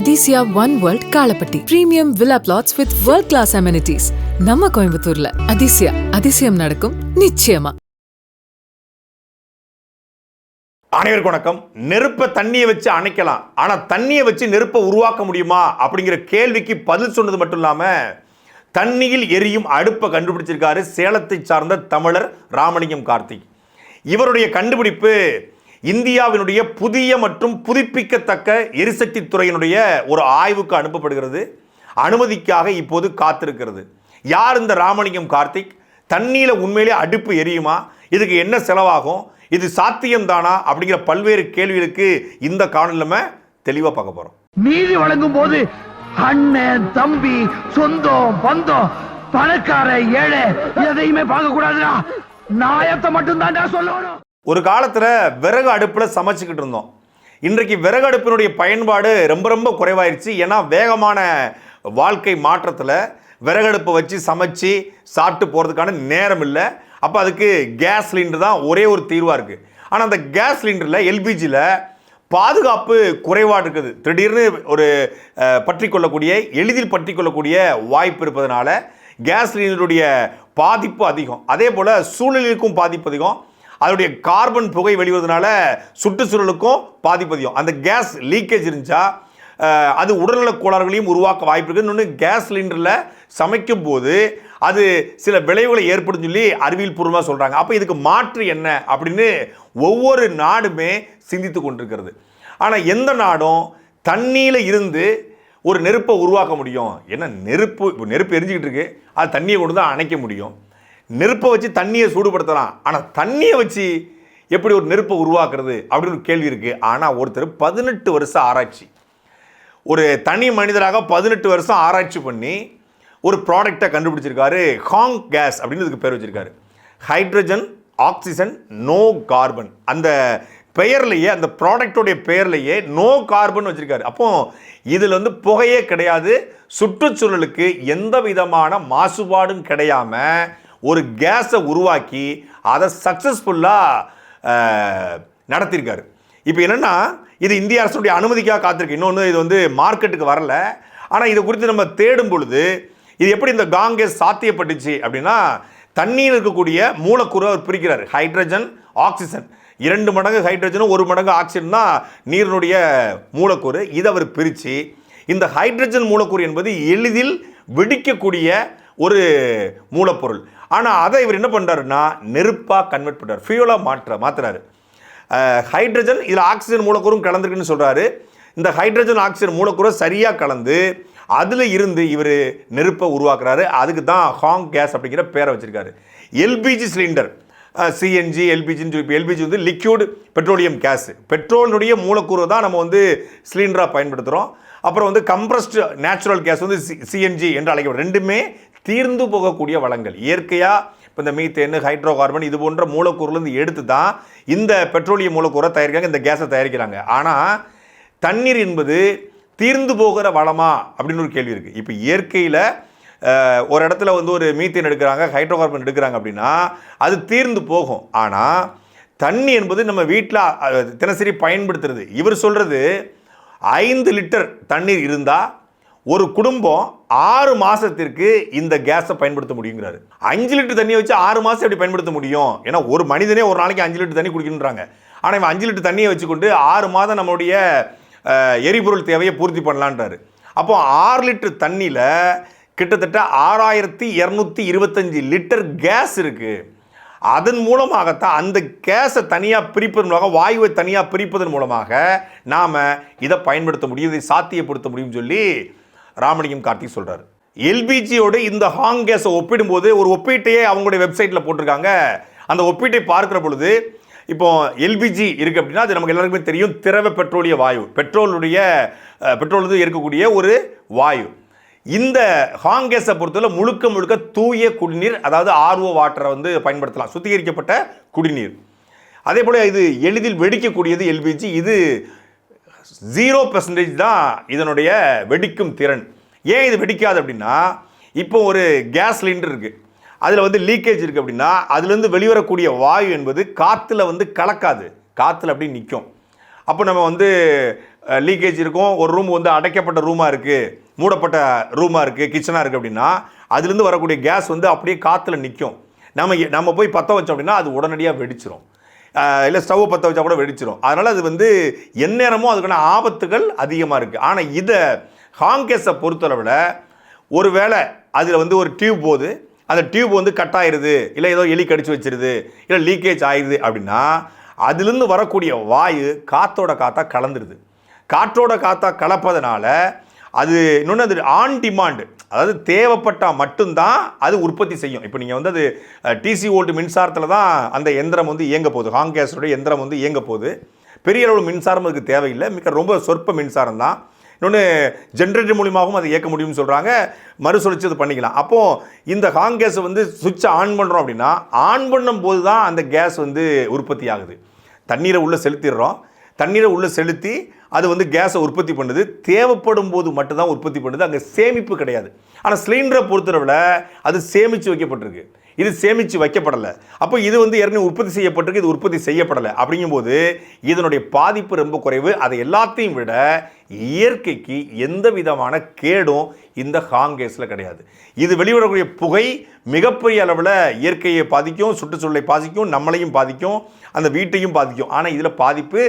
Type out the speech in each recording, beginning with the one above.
Athisaya one world Kalapatti premium villa plots with world class amenities நம்ம கோயம்புத்தூர்ல. அதிசயா அதிசயம் நடக்கும் நிச்சயமா. அனைவருக்கும் வணக்கம். நெருப்பை தண்ணியை வச்சு அணைக்கலாம். ஆனால் தண்ணியை வச்சு நெருப்பை உருவாக்க முடியுமா? அப்படிங்கிற கேள்விக்கு பதில் சொன்னது மட்டும் இல்லாமல் தண்ணியில் எரியும் அடுப்பை கண்டுபிடிச்சிருக்காரு சேலத்தை சார்ந்த தமிழர் ராமலிங்கம் கார்த்திக். இவருடைய கண்டுபிடிப்பு இந்தியாவினுடைய புதிய மற்றும் புதுப்பிக்கத்தக்க எரிசக்தி துறையினுடைய ஒரு ஆய்வுக்கு அனுப்பப்படுகிறது. அனுமதிக்காக இப்போது காத்திருக்கிறது. யார் இந்த ராமலிங்கம் கார்த்திக்? தண்ணியில் உண்மையிலே அடுப்பு எரியுமா? இதுக்கு என்ன செலவாகும்? இது சாத்தியம்தானா? அப்படிங்கிற பல்வேறு கேள்விகளுக்கு இந்த காணொலி நம்ம தெளிவாக பார்க்க போகிறோம் நீதி வழங்கும் போது அண்ணன் தம்பி சொந்தம் பந்தம் பணக்கார ஏழை எதையுமே பார்க்க கூடாதுடா நாயத்தை மட்டும் தான் சொல்லணும். ஒரு காலத்தில் விறகு அடுப்பில் சமைச்சிக்கிட்டு இருந்தோம். இன்றைக்கு விறகு அடுப்பினுடைய பயன்பாடு ரொம்ப ரொம்ப குறைவாயிருச்சு. ஏன்னா வேகமான வாழ்க்கை மாற்றத்தில் விறகடுப்பை வச்சு சமைச்சு சாப்பிட்டு போகிறதுக்கான நேரம் இல்லை. அப்போ அதுக்கு கேஸ் சிலிண்டர் தான் ஒரே ஒரு தீர்வாக இருக்குது ஆனால் அந்த கேஸ் சிலிண்டரில் எல்பிஜியில் பாதுகாப்பு குறைவாக இருக்குது. திடீர்னு ஒரு பற்றி பற்றிக்கொள்ளக்கூடிய எளிதில் பற்றிக்கொள்ளக்கூடிய வாய்ப்பு இருப்பதனால கேஸ் சிலிண்டருடைய பாதிப்பு அதிகம். அதே போல் சூழலுக்கும் பாதிப்பு அதிகம். அதனுடைய கார்பன் புகை வெளிவதனால சுற்றுச்சூழலுக்கும் பாதிப்பதியும் அந்த கேஸ் லீக்கேஜ் இருந்துச்சா அது உடல்நலக் கோளாறுகளையும் உருவாக்க வாய்ப்பு இருக்குது இன்னொன்று கேஸ் சிலிண்டரில் சமைக்கும் போது அது சில விளைவுகளை ஏற்படும் சொல்லி அறிவியல் பூர்வமாக சொல்கிறாங்க அப்போ இதுக்கு மாற்று என்ன அப்படின்னு ஒவ்வொரு நாடுமே சிந்தித்து கொண்டிருக்கிறது. ஆனால் எந்த நாடும் தண்ணியில் இருந்து ஒரு நெருப்பை உருவாக்க முடியும். ஏன்னா நெருப்பு இப்போ நெருப்பு எரிஞ்சுக்கிட்டு இருக்கு. அது தண்ணியை கொண்டு தான் அணைக்க முடியும். நெருப்பை வச்சு தண்ணியை சூடுபடுத்தலாம். ஆனால் தண்ணியை வச்சு எப்படி ஒரு நெருப்பை உருவாக்குறது அப்படின்னு ஒரு கேள்வி இருக்குது ஆனால் ஒருத்தர் பதினெட்டு வருஷம் ஆராய்ச்சி. ஒரு தனி மனிதராக பதினெட்டு வருஷம் ஆராய்ச்சி பண்ணி ஒரு ப்ராடக்டை கண்டுபிடிச்சிருக்காரு. ஹாங் கேஸ் அப்படின்னு இதுக்கு பேர் வச்சிருக்காரு. ஹைட்ரஜன் ஆக்சிஜன் நோ கார்பன் அந்த பெயர்லையே அந்த ப்ராடக்டோடைய பெயர்லையே நோ கார்பன் வச்சுருக்காரு. அப்போ இதில் வந்து புகையே கிடையாது. சுற்றுச்சூழலுக்கு எந்த விதமான மாசுபாடும் கிடையாமல் ஒரு கேஸை உருவாக்கி அதை சக்ஸஸ்ஃபுல்லாக நடத்தியிருக்காரு. இப்போ என்னென்னா இது இந்திய அரசுடைய அனுமதிக்காக காத்திருக்கு. இன்னொன்று இது வந்து மார்க்கெட்டுக்கு வரல. ஆனால் இது குறித்து நம்ம தேடும் பொழுது இது எப்படி இந்த காங்கேஸ் சாத்தியப்பட்டுச்சு அப்படின்னா தண்ணீர் இருக்கக்கூடிய மூலக்கூறு அவர் பிரிக்கிறார். ஹைட்ரஜன் ஆக்சிஜன் இரண்டு மடங்கு ஹைட்ரஜனும் ஒரு மடங்கு ஆக்சிஜன் தான் நீரினுடைய மூலக்கூறு. இதை அவர் பிரித்து இந்த ஹைட்ரஜன் மூலக்கூறு என்பது எளிதில் வெடிக்கக்கூடிய ஒரு மூலப்பொருள். ஆனால் அதை இவர் என்ன பண்ணுறாருன்னா நெருப்பாக கன்வெர்ட் பண்ணுறாரு ஃபியூலாக மாற்ற மாற்றுறாரு ஹைட்ரஜன் இதில் ஆக்சிஜன் மூலக்கூறும் கலந்துருக்குன்னு சொல்கிறாரு இந்த ஹைட்ரஜன் ஆக்சிஜன் மூலக்கூறை சரியாக கலந்து அதில் இருந்து இவர் நெருப்பை உருவாக்குறாரு. அதுக்கு தான் ஹாங் கேஸ் அப்படிங்கிற பேரை வச்சுருக்காரு. எல்பிஜி சிலிண்டர் சிஎன்ஜி எல்பிஜின்னு சொல்லி எல்பிஜி வந்து லிக்யூட் பெட்ரோலியம் கேஸ் பெட்ரோலினுடைய மூலக்கூறு தான் நம்ம வந்து சிலிண்டராக பயன்படுத்துகிறோம் அப்புறம் வந்து கம்ப்ரஸ்டு நேச்சுரல் கேஸ் வந்து சி சிஎன்ஜி என்று அழைக்கப்படும் ரெண்டுமே தீர்ந்து போகக்கூடிய வளங்கள். இயற்கையாக இப்போ இந்த மீத்தேன் ஹைட்ரோ கார்பன் இது போன்ற மூலக்கூறுலேருந்து எடுத்து தான் இந்த பெட்ரோலிய மூலக்கூறை தயாரிக்கிறாங்க இந்த கேஸை தயாரிக்கிறாங்க. ஆனால் தண்ணீர் என்பது தீர்ந்து போகிற வளமா? அப்படின்னு ஒரு கேள்வி இருக்குது இப்போ இயற்கையில் ஒரு இடத்துல வந்து ஒரு மீத்தேன் எடுக்கிறாங்க ஹைட்ரோ கார்பன் எடுக்கிறாங்க அப்படின்னா அது தீர்ந்து போகும். ஆனால் தண்ணி என்பது நம்ம வீட்டில் தினசரி பயன்படுத்துறது. இவர் சொல்கிறது ஐந்து லிட்டர் தண்ணீர் இருந்தால் ஒரு குடும்பம் ஆறு மாதத்திற்கு இந்த கேஸை பயன்படுத்த முடியுங்கிறாரு. அஞ்சு லிட்டர் தண்ணியை வச்சு ஆறு மாதம் எப்படி பயன்படுத்த முடியும்? ஏன்னா ஒரு மனிதனே ஒரு நாளைக்கு அஞ்சு லிட்டர் தண்ணி குடிக்கணுன்றாங்க. ஆனால் இவன் அஞ்சு லிட்டர் தண்ணியை வச்சுக்கொண்டு ஆறு மாதம் நம்மளுடைய எரிபொருள் தேவையை பூர்த்தி பண்ணலான்றாரு. அப்போ ஆறு லிட்டர் தண்ணியில் கிட்டத்தட்ட ஆறாயிரத்தி இரநூத்தி இருபத்தஞ்சி லிட்டர் கேஸ் இருக்குது அதன் மூலமாகத்தான் அந்த கேஸை தனியாக பிரிப்பதன் மூலமாக வாயுவை தனியாக பிரிப்பதன் மூலமாக நாம் இதை பயன்படுத்த முடியும் இதை சாத்தியப்படுத்த முடியும்னு சொல்லி ராமலிங்கம் கார்த்திக் சொல்கிறார் எல்பிஜியோடு இந்த ஹாங் கேஸை ஒப்பிடும்போது ஒரு ஒப்பீட்டையே அவங்களுடைய வெப்சைட்டில் போட்டிருக்காங்க. அந்த ஒப்பீட்டை பார்க்குற பொழுது இப்போ எல்பிஜி இருக்குது அப்படின்னா அது நமக்கு எல்லாருக்குமே தெரியும் திரவ பெட்ரோலிய வாயு. பெட்ரோலுடைய பெட்ரோலிருந்து பெட்ரோல் இருக்கக்கூடிய ஒரு வாயு. இந்த ஹாங்கேஸை பொறுத்தவரை முழுக்க முழுக்க தூய குடிநீர் அதாவது ஆர்ஓ வாட்டரை வந்து பயன்படுத்தலாம். சுத்திகரிக்கப்பட்ட குடிநீர். அதே போல் இது எளிதில் வெடிக்கக்கூடியது எல்பிஜி. இது ஜீரோ பெர்சன்டேஜ் தான் இதனுடைய வெடிக்கும் திறன். ஏன் இது வெடிக்காது அப்படின்னா இப்போ ஒரு கேஸ் சிலிண்டர் இருக்குது அதில் வந்து லீக்கேஜ் இருக்குது அப்படின்னா அதுலேருந்து வெளிவரக்கூடிய வாயு என்பது காற்றுல வந்து கலக்காது. காற்றுல அப்படியே நிற்கும் அப்போ நம்ம வந்து லீக்கேஜ் இருக்கும். ஒரு ரூம் வந்து அடைக்கப்பட்ட ரூமாக இருக்குது மூடப்பட்ட ரூமாக இருக்குது கிச்சனாக இருக்குது அப்படின்னா அதுலேருந்து வரக்கூடிய கேஸ் வந்து அப்படியே காற்றுல நிற்கும் நம்ம எ- நம்ம போய் பற்ற வச்சோம் அப்படின்னா அது உடனடியாக வெடிச்சிரும். இல்லை ஸ்டவ்வை பற்ற வச்சா கூட வெடிச்சிடும் அதனால் அது வந்து எந்நேரமும் அதுக்கான ஆபத்துகள் அதிகமாக இருக்குது ஆனால் இதை ஹாங்கேஸை பொறுத்தளவில் ஒரு வேளை அதில் வந்து ஒரு டியூப் போகுது அந்த டியூப் வந்து கட் ஆயிடுது இல்லை ஏதோ எலி கடிச்சு வச்சிருது இல்லை லீக்கேஜ் ஆயிடுது அப்படின்னா அதுலேருந்து வரக்கூடிய வாயு காற்றோட காற்றா கலந்துருது. காற்றோட காற்றா கலப்பதனால அது இன்னொன்று அது ஆன் டிமாண்டு அதாவது தேவைப்பட்டால் மட்டும்தான் அது உற்பத்தி செய்யும். இப்போ நீங்கள் வந்து அது டிசி ஓல்டு மின்சாரத்தில் தான் அந்த எந்திரம் வந்து இயங்க போகுது. ஹாங்கேஸோட எந்திரம் வந்து இயங்க போகுது. பெரிய அளவு மின்சாரம் அதுக்கு தேவையில்லை. மிக ரொம்ப சொற்ப மின்சாரம் தான் இன்னொன்று ஜென்ரேட்டர் மூலியமாகவும் அதை இயக்க முடியும்னு சொல்கிறாங்க மறுசுழற்சி அது பண்ணிக்கலாம். அப்போது இந்த ஹாங்கேஸை வந்து சுவிட்சை ஆன் பண்ணுறோம் அப்படின்னா ஆன் பண்ணும் போது தான் அந்த கேஸ் வந்து உற்பத்தி ஆகுது தண்ணீரை உள்ளே செலுத்திடுறோம். தண்ணீரை உள்ளே செலுத்தி அது வந்து கேஸை உற்பத்தி பண்ணுது. தேவைப்படும் போது மட்டும்தான் உற்பத்தி பண்ணுது. அங்கே சேமிப்பு கிடையாது. ஆனால் சிலிண்டரை பொறுத்தளவில் அது சேமித்து வைக்கப்பட்டிருக்கு. இது சேமித்து வைக்கப்படலை. அப்போ இது வந்து ஏற்கனவே உற்பத்தி செய்யப்பட்டிருக்கு. இது உற்பத்தி செய்யப்படலை. அப்படிங்கும்போது இதனுடைய பாதிப்பு ரொம்ப குறைவு. அதை எல்லாத்தையும் விட இயற்கைக்கு எந்த விதமான கேடும் இந்த ஹாங்கேஸில் கிடையாது. இது வெளிவரக்கூடிய புகை மிகப்பெரிய அளவில் இயற்கையை பாதிக்கும் சுற்றுச்சூழலை பாதிக்கும் நம்மளையும் பாதிக்கும் அந்த வீட்டையும் பாதிக்கும். ஆனால் இதில் பாதிப்பு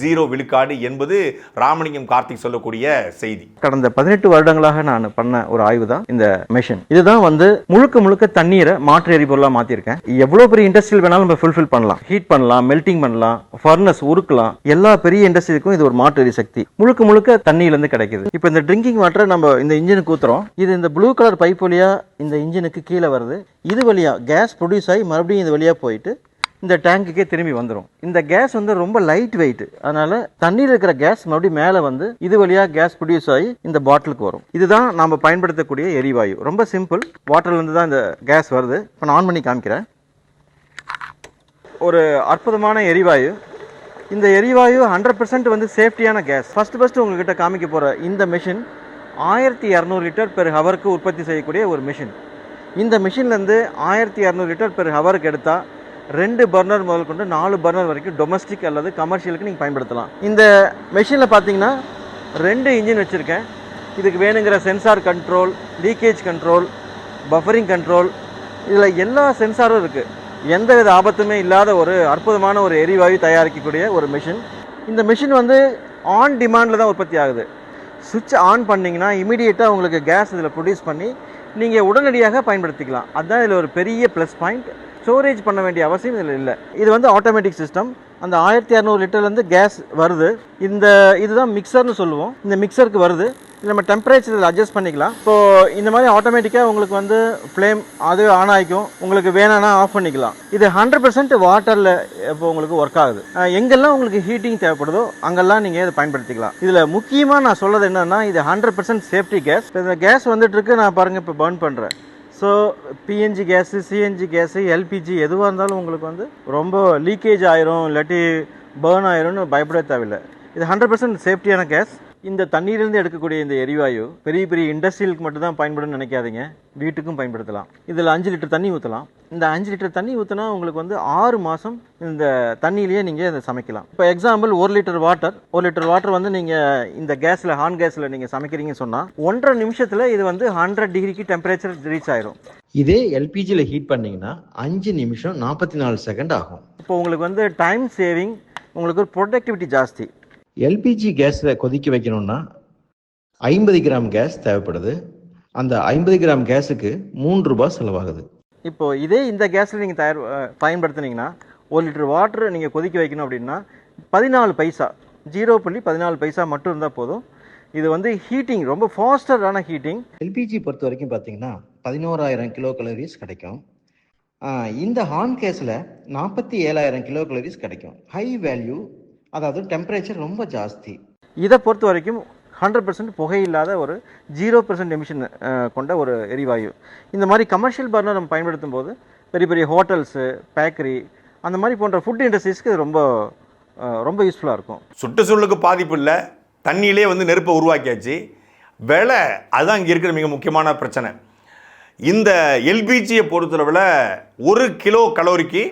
ஜீரோ விழுக்காடு என்பது ராமலிங்கம் கார்த்திக் சொல்லக்கூடிய செய்தி. கடந்த பதினெட்டு வருடங்களாக நான் பண்ண ஒரு ஆய்வு தான் இந்த மிஷின் இதுதான் வந்து முழுக்க முழுக்க தண்ணீரை மாற்று எரிபொருளாக மாற்றிருக்கேன் எவ்வளோ பெரிய இண்டஸ்ட்ரியல் வேணாலும் நம்ம ஃபுல்ஃபில் பண்ணலாம். ஹீட் பண்ணலாம் மெல்டிங் பண்ணலாம் ஃபர்னஸ் உருக்கலாம். எல்லா பெரிய இண்டஸ்ட்ரிக்கும் இது ஒரு மாற்று எரிசக்தி. முழுக்க முழுக்க தண்ணியிலேருந்து கிடைக்குது. இப்போ இந்த ட்ரிங்கிங் வாட்டரை நம்ம இந்த இன்ஜினுக்கு ஊத்துறோம். இது இந்த ப்ளூ கலர் பைப் வழியா இந்த இன்ஜினுக்கு கீழே வருது. இது வழியா கேஸ் ப்ரொடியூஸ் ஆகி மறுபடியும் இது வழியாக போயிட்டு இந்த டேங்குக்கே திரும்பி வந்துடும் இந்த கேஸ் வந்து ரொம்ப லைட் வெயிட் அதனால தண்ணியில் இருக்கிற கேஸ் மறுபடியும் மேலே வந்து இது வழியாக கேஸ் ப்ரொடியூஸ் ஆகி இந்த பாட்டிலுக்கு வரும். இதுதான் நாம் பயன்படுத்தக்கூடிய எரிவாயு. ரொம்ப சிம்பிள் வாட்டர்லேருந்து தான் இந்த கேஸ் வருது. இப்போ நான் ஆன் பண்ணி காமிக்கிறேன். ஒரு அற்புதமான எரிவாயு. இந்த எரிவாயு ஹண்ட்ரட் பர்சன்ட் வந்து சேஃப்டியான கேஸ் ஃபர்ஸ்ட் ஃபர்ஸ்ட் உங்ககிட்ட காமிக்க போகிற இந்த மிஷின் ஆயிரத்தி இரநூறு லிட்டர் பெர் ஹவருக்கு உற்பத்தி செய்யக்கூடிய ஒரு மிஷின் இந்த மிஷின்லேருந்து ஆயிரத்தி இரநூறு லிட்டர் பெர் ஹவருக்கு எடுத்தால் ரெண்டு பர்னர் முதல் கொண்டு நாலு பர்னர் வரைக்கும் டொமஸ்டிக் அல்லது கமர்ஷியலுக்கு நீங்கள் பயன்படுத்தலாம். இந்த மிஷினில் பார்த்தீங்கன்னா ரெண்டு இன்ஜின் வச்சுருக்கேன். இதுக்கு வேணுங்கிற sensor control leakage control buffering control இதில் எல்லா சென்சாரும் இருக்குது எந்த வித ஆபத்துமே இல்லாத ஒரு அற்புதமான ஒரு எரிவாயு தயாரிக்கக்கூடிய ஒரு மிஷின் இந்த மிஷின் வந்து ஆன் டிமாண்டில் தான் உற்பத்தி ஆகுது. சுவிட்ச் ஆன் பண்ணிங்கன்னா இமீடியட்டாக உங்களுக்கு கேஸ் இதில் ப்ரொடியூஸ் பண்ணி நீங்கள் உடனடியாக பயன்படுத்திக்கலாம். அதுதான் இதில் ஒரு பெரிய ப்ளஸ் பாயிண்ட் ஸ்டோரேஜ் பண்ண வேண்டிய அவசியம் இதில் இல்லை. இது வந்து ஆட்டோமேட்டிக் சிஸ்டம் அந்த ஆயிரத்தி இரநூறு லிட்டர்லேருந்து கேஸ் வருது. இந்த இதுதான் மிக்சர்னு சொல்லுவோம். இந்த மிக்சருக்கு வருது. இது நம்ம டெம்பரேச்சர் இதில் அட்ஜஸ்ட் பண்ணிக்கலாம். இப்போ இந்த மாதிரி ஆட்டோமேட்டிக்காக உங்களுக்கு வந்து ஃப்ளேம் அது ஆன் ஆகிக்கும். உங்களுக்கு வேணான்னா ஆஃப் பண்ணிக்கலாம். இது ஹண்ட்ரட் பர்சன்ட் வாட்டரில் இப்போ உங்களுக்கு ஒர்க் ஆகுது. எங்கெல்லாம் உங்களுக்கு ஹீட்டிங் தேவைப்படுதோ அங்கெல்லாம் நீங்கள் இதை பயன்படுத்திக்கலாம். இதில் முக்கியமாக நான் சொல்கிறது என்னென்னா இது ஹண்ட்ரட் பர்சன்ட் சேஃப்டி கேஸ் இந்த கேஸ் வந்துட்டு இருக்கு நான் பாருங்கள் இப்போ பர்ன் பண்ணுறேன் so PNG gas CNG gas LPG எதுவாக இருந்தாலும் உங்களுக்கு வந்து ரொம்ப லீக்கேஜ் ஆயிரும் இல்லாட்டி பேர்ன் ஆயிரும்னு பயப்பட தேவையில்லை. இது ஹண்ட்ரட் பர்சன்ட் சேஃப்டியான கேஸ் இந்த தண்ணீரிலிருந்து எடுக்கக்கூடிய இந்த எரிவாயு பெரிய பெரிய இண்டஸ்ட்ரியலுக்கு மட்டும் தான் பயன்படும்னு நினைக்காதீங்க. வீட்டுக்கும் பயன்படுத்தலாம். இதில் அஞ்சு லிட்டர் தண்ணி ஊற்றலாம் இந்த அஞ்சு லிட்டர் தண்ணி ஊற்றினா உங்களுக்கு வந்து ஆறு மாதம் இந்த தண்ணியிலேயே நீங்கள் இதை சமைக்கலாம். இப்போ எக்ஸாம்பிள் ஒரு லிட்டர் வாட்டர் ஒரு லிட்டர் வாட்டர் வந்து நீங்கள் இந்த கேஸில் ஹான் கேஸில் நீங்கள் சமைக்கிறீங்கன்னு சொன்னால் ஒன்றரை நிமிஷத்தில் இது வந்து ஹண்ட்ரட் டிகிரிக்கு டெம்பரேச்சர் ரீச் ஆயிரும். இதே எல்பிஜியில் ஹீட் பண்ணீங்கன்னா அஞ்சு நிமிஷம் நாற்பத்தி நாலு செகண்ட் ஆகும். இப்போ உங்களுக்கு வந்து டைம் சேவிங் உங்களுக்கு ஒரு ப்ரொடக்டிவிட்டி ஜாஸ்தி. எல்பிஜி கேஸில் கொதிக்க வைக்கணும்னா ஐம்பது கிராம் கேஸ் தேவைப்படுது. அந்த ஐம்பது கிராம் கேஸுக்கு மூன்று ரூபாய் செலவாகுது. இப்போ இதே இந்த கேஸில் நீங்கள் தயார் பயன்படுத்துனீங்கன்னா ஒரு லிட்டர் வாட்டர் நீங்கள் கொதிக்க வைக்கணும் அப்படின்னா பதினாலு பைசா ஜீரோ புள்ளி பதினாலு பைசா மட்டும் இருந்தால் போதும். இது வந்து ஹீட்டிங் ரொம்ப ஃபாஸ்டரான ஹீட்டிங். எல்பிஜி பொறுத்த வரைக்கும் பார்த்தீங்கன்னா பதினோராயிரம் கிலோ கலோரிஸ் கிடைக்கும் இந்த ஹார்ன் கேஸில் நாற்பத்தி ஏழாயிரம் கிலோ கலோரிஸ் கிடைக்கும். ஹை வேல்யூ அதாவது டெம்பரேச்சர் ரொம்ப ஜாஸ்தி. இதை பொறுத்த வரைக்கும் ஹண்ட்ரட் பர்சன்ட் புகையில்லாத ஒரு ஜீரோ பர்சன்ட் எமிஷன் கொண்ட ஒரு எரிவாயு. இந்த மாதிரி கமர்ஷியல் பர்னர் நம்ம பயன்படுத்தும் போது பெரிய பெரிய ஹோட்டல்ஸு பேக்கரி அந்த மாதிரி போன்ற ஃபுட் இண்டஸ்ட்ரீஸ்க்கு இது ரொம்ப ரொம்ப யூஸ்ஃபுல்லாக இருக்கும். சுற்றுச்சூழலுக்கு பாதிப்பு இல்லை. தண்ணியிலே வந்து நெருப்பை உருவாக்கியாச்சு. விலை அதுதான் இங்கே இருக்கிற மிக முக்கியமான பிரச்சனை. இந்த எல்பிஜியை பொறுத்தளவில் ஒரு கிலோ கலோரிக்கு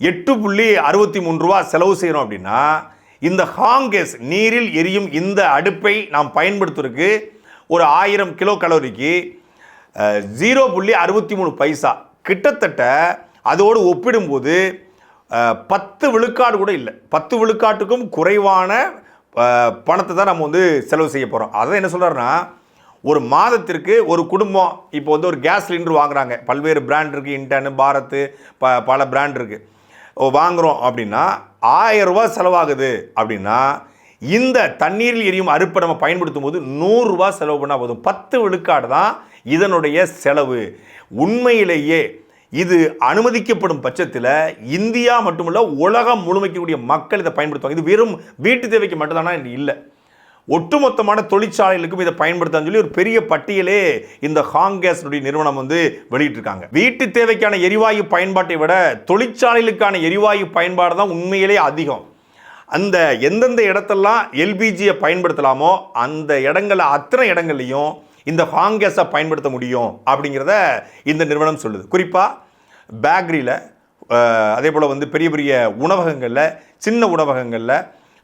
எட்டு புள்ளி அறுபத்தி மூணு ரூபா செலவு செய்கிறோம் அப்படின்னா இந்த ஹாங்கேஸ் நீரில் எரியும் இந்த அடுப்பை நாம் பயன்படுத்துறதுக்கு ஒரு ஆயிரம் கிலோ கலோரிக்கு ஜீரோ புள்ளி அறுபத்தி மூணு பைசா. கிட்டத்தட்ட அதோடு ஒப்பிடும்போது பத்து விழுக்காடு கூட இல்லை. பத்து விழுக்காட்டுக்கும் குறைவான பணத்தை தான் நம்ம வந்து செலவு செய்ய போகிறோம் அதான் என்ன சொல்கிறாருன்னா ஒரு மாதத்திற்கு ஒரு குடும்பம் இப்போ வந்து ஒரு கேஸ் சிலிண்டர் வாங்குறாங்க. பல்வேறு பிராண்ட் இருக்குது இன்டர்னு பாரத்து ப பல பிராண்ட் இருக்குது வாங்குகிறோம் அப்படின்னா ஆயிரம் செலவாகுது அப்படின்னா இந்த தண்ணீரில் எரியும் அறுப்பை நம்ம பயன்படுத்தும் போது நூறுரூவா செலவு பண்ணால் போதும். பத்து விழுக்காடு தான் இதனுடைய செலவு. உண்மையிலேயே இது அனுமதிக்கப்படும் பட்சத்தில் இந்தியா மட்டுமல்ல உலகம் முழுமைக்கக்கூடிய மக்கள் இதை பயன்படுத்துவாங்க. இது வெறும் வீட்டு தேவைக்கு மட்டும்தானா? இல்லை. ஒட்டுமொத்தமான தொழிற்சாலைகளுக்கும் இதை பயன்படுத்தான்னு சொல்லி ஒரு பெரிய பட்டியலே இந்த ஹாங்கேஸுடைய நிறுவனம் வந்து வெளியிட்டிருக்காங்க. வீட்டு தேவைக்கான எரிவாயு பயன்பாட்டை விட தொழிற்சாலைகளுக்கான எரிவாயு பயன்பாடு தான் உண்மையிலே அதிகம். அந்த எந்தெந்த இடத்தெல்லாம் எல்பிஜியை பயன்படுத்தலாமோ அந்த இடங்களில் அத்தனை இடங்கள்லையும் இந்த ஹாங்கேஸை பயன்படுத்த முடியும் அப்படிங்கிறத இந்த நிறுவனம் சொல்லுது. குறிப்பாக பேக்கரியில் அதே போல் வந்து பெரிய பெரிய உணவகங்களில் சின்ன உணவகங்களில்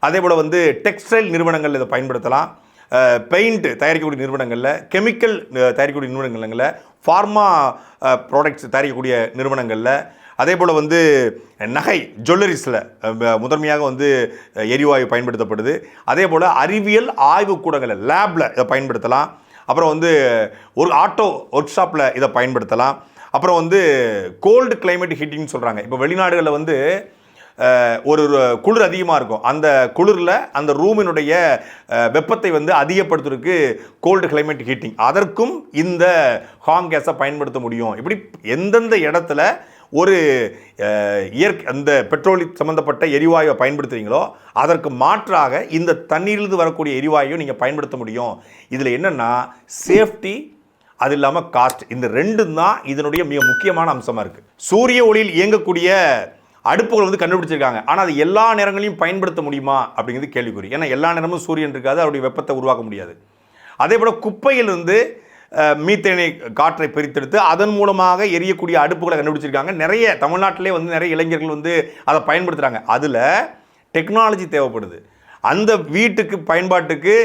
அதே போல் வந்து டெக்ஸ்டைல் நிறுவனங்கள் இதை பயன்படுத்தலாம். பெயிண்ட் தயாரிக்கக்கூடிய நிறுவனங்களில் கெமிக்கல் தயாரிக்கக்கூடிய நிறுவனங்களில் ஃபார்மா ப்ராடக்ட்ஸ் தயாரிக்கக்கூடிய நிறுவனங்களில் அதே போல் வந்து நகை ஜுவல்லரிஸில் முதன்மையாக வந்து எரிவாயு பயன்படுத்தப்படுது. அதே போல் அறிவியல் ஆய்வுக்கூடங்களில் லேபில் இதை பயன்படுத்தலாம். அப்புறம் வந்து ஒரு ஆட்டோ ஒர்க் ஷாப்பில் இதை பயன்படுத்தலாம். அப்புறம் வந்து கோல்டு கிளைமேட் ஹீட்டிங்னு சொல்கிறாங்க இப்போ வெளிநாடுகளில் வந்து ஒரு குளிர் அதிகமாக இருக்கும். அந்த குளிரில் அந்த ரூமினுடைய வெப்பத்தை வந்து அதிகப்படுத்துறதுக்கு கோல்டு கிளைமேட் ஹீட்டிங் அதற்கும் இந்த ஹாங் கேஸை பயன்படுத்த முடியும். இப்படி எந்தெந்த இடத்துல ஒரு இயற்கை அந்த பெட்ரோலி சம்மந்தப்பட்ட எரிவாயுவை பயன்படுத்துகிறீங்களோ அதற்கு மாற்றாக இந்த தண்ணீரிலிருந்து வரக்கூடிய எரிவாயுவை நீங்கள் பயன்படுத்த முடியும். இதில் என்னென்னா சேஃப்டி அது இல்லாமல் காஸ்ட் இந்த ரெண்டும் தான் இதனுடைய மிக முக்கியமான அம்சமாக இருக்குது சூரிய ஒளியில் இயங்கக்கூடிய அடுப்புகள் வந்து கண்டுபிடிச்சிருக்காங்க. ஆனால் அது எல்லா நேரங்களையும் பயன்படுத்த முடியுமா? அப்படிங்கிறது கேள்விக்குறி. ஏன்னா எல்லா நேரமும் சூரியன் இருக்காது அவருடைய வெப்பத்தை உருவாக்க முடியாது. அதே போல் குப்பையிலிருந்து மீத்தேனை காற்றை பிரித்தெடுத்து அதன் மூலமாக எரியக்கூடிய அடுப்புகளை கண்டுபிடிச்சிருக்காங்க. நிறைய தமிழ்நாட்டிலே வந்து நிறைய இளைஞர்கள் வந்து அதை பயன்படுத்துகிறாங்க அதில் டெக்னாலஜி தேவைப்படுது. அந்த வீட்டுக்கு பயன்பாட்டுக்கு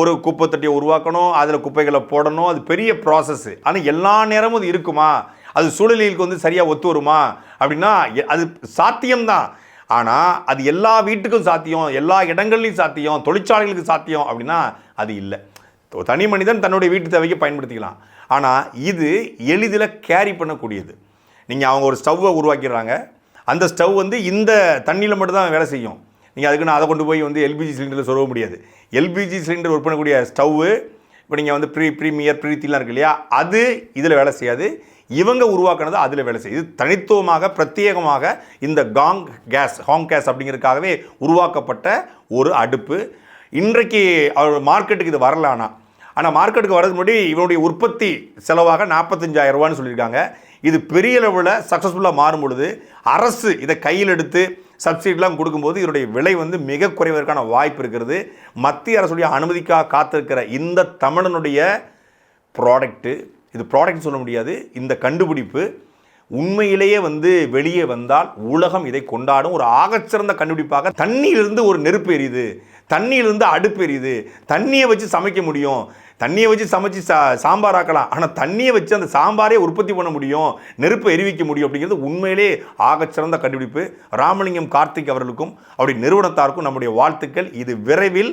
ஒரு குப்பை தொட்டியை உருவாக்கணும் அதில் குப்பைகளை போடணும் அது பெரிய ப்ராசஸ்ஸு ஆனால் எல்லா நேரமும் அது இருக்குமா? அது சூழலிற்கு வந்து சரியாக ஒத்து வருமா? அப்படின்னா எ- அது சாத்தியம்தான். ஆனால் அது எல்லா வீட்டுக்கும் சாத்தியம் எல்லா இடங்கள்லையும் சாத்தியம் தொழிற்சாலைகளுக்கு சாத்தியம் அப்படின்னா அது இல்லை. தனி மனிதன் தன்னுடைய வீட்டு தேவைக்கு பயன்படுத்திக்கலாம். ஆனால் இது எளிதில் கேரி பண்ணக்கூடியது. நீங்கள் அவங்க ஒரு ஸ்டவ்வை உருவாக்கிடுறாங்க. அந்த ஸ்டவ் வந்து இந்த தண்ணியில் மட்டும்தான் வேலை செய்யும். நீங்கள் அதுக்கு நான் அதை கொண்டு போய் வந்து எல்பிஜி சிலிண்டரில் சொல்ல முடியாது. எல்பிஜி சிலிண்டர் ஒர்க் பண்ணக்கூடிய ஸ்டவ்வு இப்போ நீங்கள் வந்து ப்ரீ ப்ரீமியர் ப்ரீத்திலாம் இருக்கு இல்லையா? அது இதில் வேலை செய்யாது. இவங்க உருவாக்குனது அதில் வேலை செய்யுது. தனித்துவமாக பிரத்யேகமாக இந்த காங் கேஸ் ஹாங் கேஸ் அப்படிங்கிறதுக்காகவே உருவாக்கப்பட்ட ஒரு அடுப்பு. இன்றைக்கு அவர் மார்க்கெட்டுக்கு இது வரலானா ஆனால் மார்க்கெட்டுக்கு வரதுக்கு முன்னாடி இவனுடைய உற்பத்தி செலவாக 45000 ரூபான்னு சொல்லியிருக்காங்க. இது பெரிய அளவில் சக்ஸஸ்ஃபுல்லாக மாறும் பொழுது அரசு இதை கையில் எடுத்து சப்சிடிலாம் கொடுக்கும்போது இதனுடைய விலை வந்து மிக குறைவதற்கான வாய்ப்பு இருக்கிறது. மத்திய அரசுடைய அனுமதிக்காக காத்திருக்கிற இந்த தமிழனுடைய ப்ராடக்ட்டு இது ப்ராடக்ட் சொல்ல முடியாது. இந்த கண்டுபிடிப்பு உண்மையிலேயே வந்து வெளியே வந்தால் உலகம் இதை கொண்டாடும். ஒரு ஆகச்சிறந்த கண்டுபிடிப்பாக தண்ணியிலிருந்து ஒரு நெருப்பு எரியுது. தண்ணியிலிருந்து அடுப்பு எரியுது. தண்ணியை வச்சு சமைக்க முடியும். தண்ணியை வச்சு சமைச்சு சா சாம்பார் ஆக்கலாம். ஆனால் தண்ணியை வச்சு அந்த சாம்பாரே உற்பத்தி பண்ண முடியும். நெருப்பை எரிவிக்க முடியும் அப்படிங்கிறது உண்மையிலே ஆகச்சிறந்த கண்டுபிடிப்பு. ராமலிங்கம் கார்த்திக் அவர்களுக்கும் அவருடைய நிறுவனத்தாருக்கும் நம்முடைய வாழ்த்துக்கள். இது விரைவில்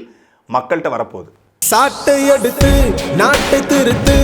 மக்கள்கிட்ட வரப்போகுது. சாட்டை எடுத்து நாட்டை திருத்து